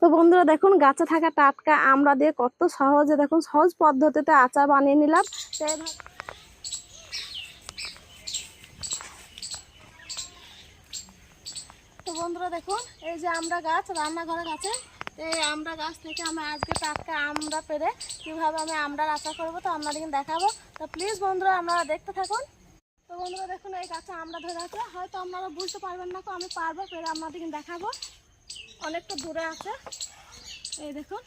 তো বন্ধুরা দেখুন, গাছে থাকা টাটকা আমরা দিয়ে কত সহজে দেখুন, সহজ পদ্ধতিতে আচার বানিয়ে নিলাম। তো বন্ধুরা দেখুন, এই যে আমরা গাছ রান্নাঘরে গাছে এই আমরা গাছ থেকে আমি আজকে টাটকা আমরা পেরে কীভাবে আমি আমরা আচার করব তো আপনাদেরকে দেখাবো। তো প্লিজ বন্ধুরা আপনারা দেখতে থাকুন। তো বন্ধুরা দেখুন, এই গাছে আমরা ধরে আছে। হয়তো আপনারা বুঝতে পারবেন না তো আমি পারব পেরে আপনাদেরকে দেখাবো। অনেকটা দূরে আছে। এই দেখুন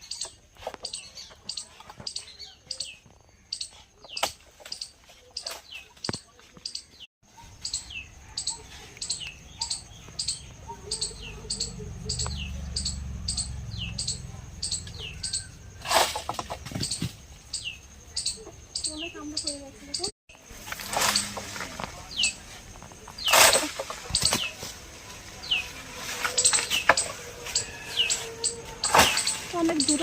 অনেক আমরা পড়ে গেছে দেখুন অনেক দূরে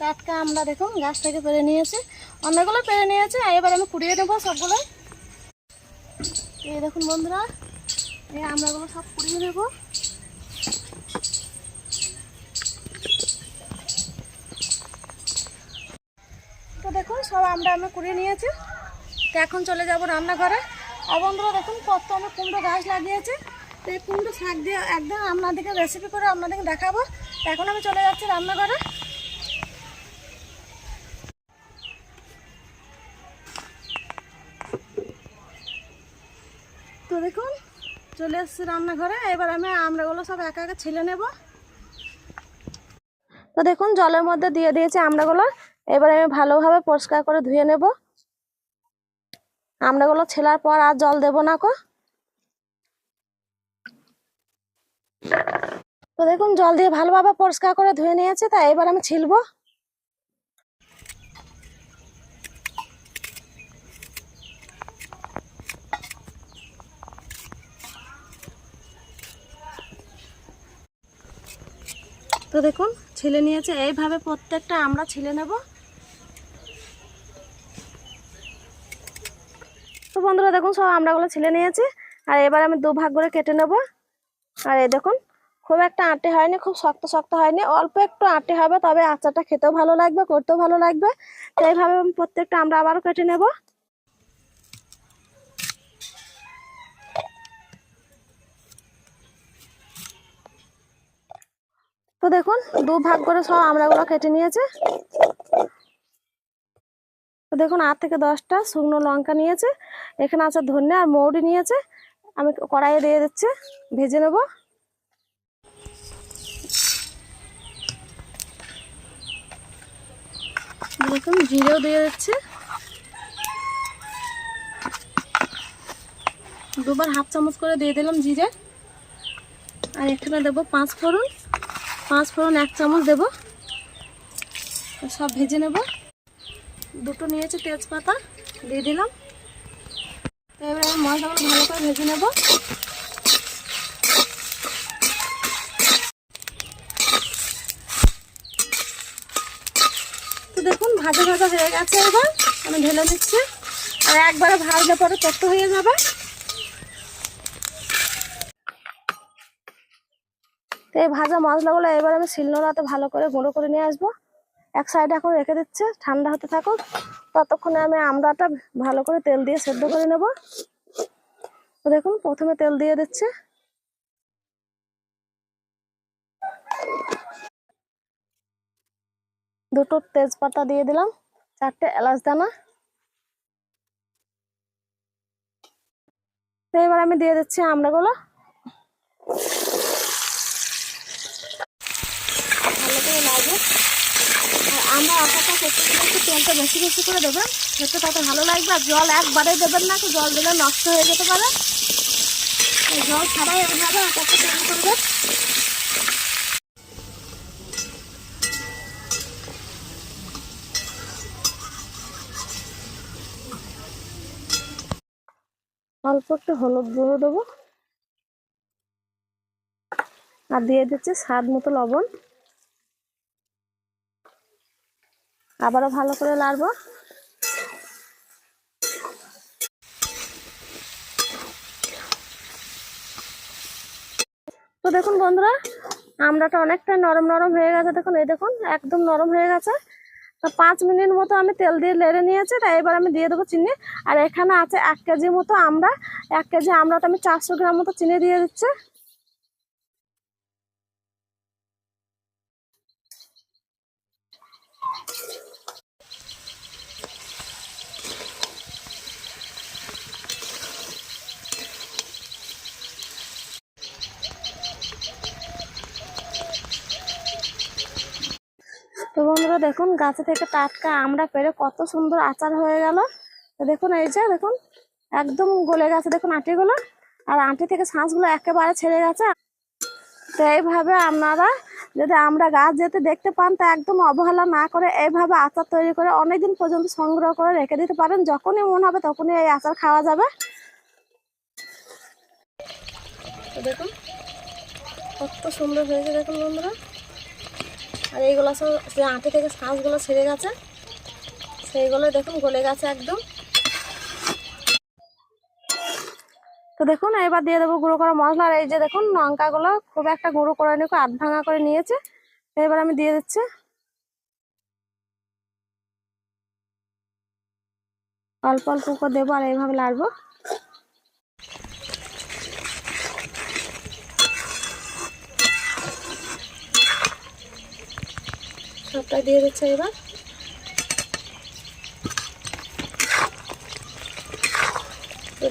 টাটকা আমরা দেখুন গাছ থেকে পেরে নিয়েছি অনেকগুলো পেরে নিয়েছে, আর এবার আমি কুড়িয়ে নেব সবগুলো। এই দেখুন বন্ধুরা, এই আমরাগুলো সব কুড়িয়ে নেব। তো দেখুন, সব আমরা আমি কুড়িয়ে নিয়েছি। তো এখন চলে যাব রান্নাঘরে। আর বন্ধুরা দেখুন, কত আমি কুমড়ো গাছ লাগিয়েছি। তো এই কুমড়ো শাক দিয়ে একদম আপনাদেরকে রেসিপি করে আপনাদেরকে দেখাবো। এখন আমি চলে যাচ্ছি রান্নাঘরে তো দেখুন চলে এসেছি রান্নাঘরে। এবার আমি আমড়াগুলো সব একা একা ছিলে নেব। তো দেখুন, জলের মধ্যে দিয়ে দিয়েছি আমড়াগুলো। এবার আমি ভালোভাবে পরিষ্কার করে ধুয়ে নেব। আমড়াগুলো ছেলার পর আর জল দেব না কো। তো দেখুন, জল দিয়ে ভালোভাবে পরিষ্কার করে ধুয়ে নিয়েছে তা এবার আমি ছিলবো। তো দেখুন, ছেলে নিয়েছে। এইভাবে প্রত্যেকটা আমরা ছেলে নেব। তো বন্ধুরা, দেখুন, সব আমরাগুলো ছেলে নিয়েছি। আর এবার আমি দু ভাগ করে কেটে নেব। আর এই দেখুন, খুব একটা আটে হয়নি, খুব শক্ত শক্ত হয়নি। অল্প একটু আটে হবে, তবে আচারটা খেতেও ভালো লাগবে, করতেও ভালো লাগবে। তো এইভাবে প্রত্যেকটা আমরা আবারও কেটে নেব। তো দেখুন, দু ভাগ করে সব আমড়াগুলো কেটে নিয়েছে। তো দেখুন, আট থেকে দশটা শুকনো লঙ্কা নিয়েছে। এখানে আছে ধনে আর মৌরি নিয়েছে। আমি কড়াইয়ে দিয়ে দিচ্ছি, ভেজে নেব। দেখুন, জিরেও দিয়ে দিচ্ছে। দুবার হাফ চামচ করে দিয়ে দিলাম জিরে। আর এখানে দেবো পাঁচ ফোড়ন। পাঁচ ফোড়ন, এক চামচ দেবো। সব ভেজে নেব। দুটো নিয়েছি তেজপাতা, দিয়ে দিলাম। এবার আমি মশলাগুলো ভালো করে ভেজে নেব। তো দেখুন, ভাজা ভাজা হয়ে গেছে এবার। আমি ঢেলে নিচ্ছি। আর একবারে ভাজলে পরে তত্ত হয়ে যাবে। এই ভাজা মশলাগুলো এবার আমি শিলনোড়াতে ভালো করে গুঁড়ো করে নিয়ে আসব। এক সাইডে এখন রেখে দিচ্ছে, ঠান্ডা হতে থাকুক। ততক্ষণে আমি আমড়াটা ভালো করে তেল দিয়ে সেদ্ধ করে নেব। দেখুন, প্রথমে তেল দিয়ে দিচ্ছে। দুটো তেজপাতা দিয়ে দিলাম, চারটে এলাচ দানা। এবার আমি দিয়ে দিচ্ছি আমড়াগুলো। আমরা আটাটা করতে একটু তেলটা বেশি বেশি করে দেবেন খেতে তাতে ভালো লাগবে আর জল একবারে দেবেন না, তো জল দিলে নষ্ট হয়ে যেতে পারে। জল ছাড়াই এভাবে আটাটা তৈরি করবে। অল্প একটু হলুদ গুঁড়ো দেবো। আর দিয়ে দিচ্ছে স্বাদ মতো লবণ। আবারও ভালো করে লাড়বো তো দেখুন বন্ধুরা আমড়াটা অনেকটা নরম নরম হয়ে গেছে। দেখুন, এই দেখুন, একদম নরম হয়ে গেছে। তো পাঁচ মিনিট মতো আমি তেল দিয়ে লেড়ে নিয়েছি, তাই এবার আমি দিয়ে দেবো চিনি। আর এখানে আছে এক কেজি মতো আমরা, এক কেজি আমড়াতে আমি চারশো গ্রাম মতো চিনি দিয়ে দিচ্ছি তো বন্ধুরা দেখুন, গাছে থেকে টাটকা আমরা পেরে কত সুন্দর আচার হয়ে গেল। তো দেখুন, এই যে দেখুন, একদম গলে গেছে, দেখুন আটিগুলো। আর আঁটি থেকে শাঁসগুলো একেবারে ছেড়ে গেছে। তো এইভাবে আপনারা যদি আমরা গাছ যেতে দেখতে পান, তা একদম অবহেলা না করে এইভাবে আচার তৈরি করে অনেকদিন পর্যন্ত সংগ্রহ করে রেখে দিতে পারেন। যখনই মন হবে তখনই এই আচার খাওয়া যাবে। দেখুন, কত সুন্দর হয়েছে দেখুন বন্ধুরা। আর এইগুলো সব যে আঁটি থেকে শাঁসগুলো ছেড়ে গেছে, সেইগুলো দেখুন গলে গেছে একদম। তো দেখুন, এবার দিয়ে দেবো গুঁড়ো করা মশলা, আর এই যে দেখুন, লঙ্কাগুলো খুব একটা গুঁড়ো করে নিয়ে আধ ভাঙা করে নিয়েছে। এবার আমি দিয়ে দিচ্ছি। অল্প অল্প করে দেবো আর এইভাবে লাড়বো। সবটা দিয়ে দিচ্ছে এবার।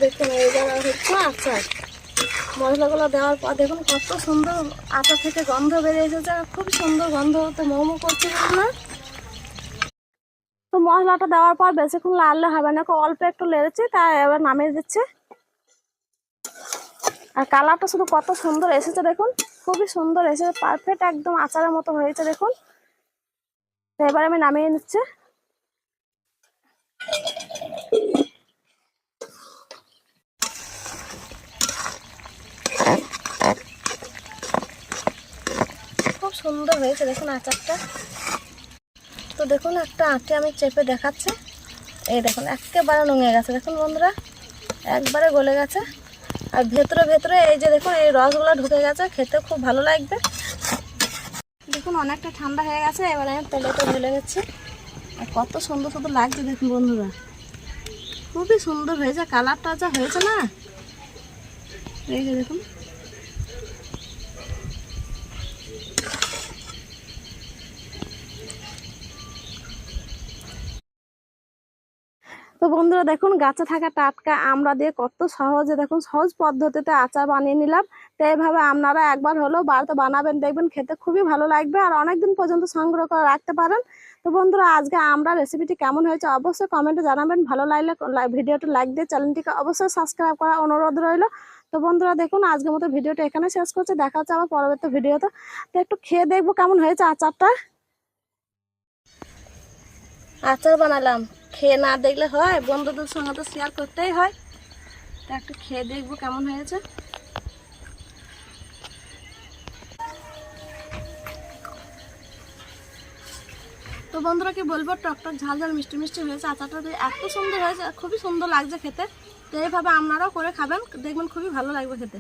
দেখুন, এইবার হচ্ছে আচার। মশলাগুলো দেওয়ার পর দেখুন, কত সুন্দর আচার থেকে গন্ধ বেরিয়ে এসেছে খুব সুন্দর গন্ধ তো মোমো করছে না তো মশলাটা দেওয়ার পর বেশিক্ষণ লাড়লে হবে না অল্প একটু লেড়েছি তাই এবার নামিয়ে দিচ্ছে। আর কালারটা শুধু কত সুন্দর এসেছে দেখুন, খুবই সুন্দর এসেছে পারফেক্ট একদম আচারের মতো হয়েছে দেখুন। এবার আমি নামিয়ে নিচ্ছি। খুব সুন্দর হয়েছে, দেখুন আচারটা। তো দেখুন একটা আঁটি আমি চেপে দেখাচ্ছি। এই দেখুন, একেবারে নুঙে গেছে। দেখুন বন্ধুরা, একবারে গলে গেছে। আর ভেতরে ভেতরে এই যে দেখুন, এই রসগুলো ঢুকে গেছে, খেতে খুব ভালো লাগবে। দেখুন, অনেকটা ঠান্ডা হয়ে গেছে, এবার আমি প্লেটে ঢেলে গেছে আর কত সুন্দর সুন্দর লাগছে দেখুন বন্ধুরা। খুবই সুন্দর হয়েছে, কালারটা যা হয়েছে না? দেখুন। বন্ধুরা দেখুন, গাছে থাকা টাটকা আমরা দিয়ে কত সহজে দেখুন, সহজ পদ্ধতিতে আচার বানিয়ে নিলাম। তো এইভাবে আপনারা একবার হলেও বাড়িতে বানাবেন, দেখবেন খেতে খুবই ভালো লাগবে আর অনেকদিন পর্যন্ত সংগ্রহ করে রাখতে পারেন। তো বন্ধুরা, আজকে আমরা রেসিপিটি কেমন হয়েছে অবশ্যই কমেন্টে জানাবেন। ভালো লাগলে ভিডিওটা লাইক দিয়ে চ্যানেলটিকে অবশ্যই সাবস্ক্রাইব করার অনুরোধ রইল। তো বন্ধুরা, দেখুন, আজকের মতো ভিডিওটা এখানে শেষ করছে। দেখা হচ্ছে আমার পরবর্তী ভিডিওতে তো একটু খেয়ে দেখব কেমন হয়েছে আচারটা। আচার বানালাম। খেয়ে না দেখলে হয়, বন্ধুদের সঙ্গে তো শেয়ার করতেই হয়। তা একটু খেয়ে দেখব কেমন হয়েছে। তো বন্ধুরা কি বলব, টক টক, ঝাল ঝাল, মিষ্টি মিষ্টি হয়েছে, আচারটা এত সুন্দর হয়েছে, খুবই সুন্দর লাগছে খেতে। তো এইভাবে আপনারাও করে খাবেন, দেখবেন খুবই ভালো লাগবে খেতে।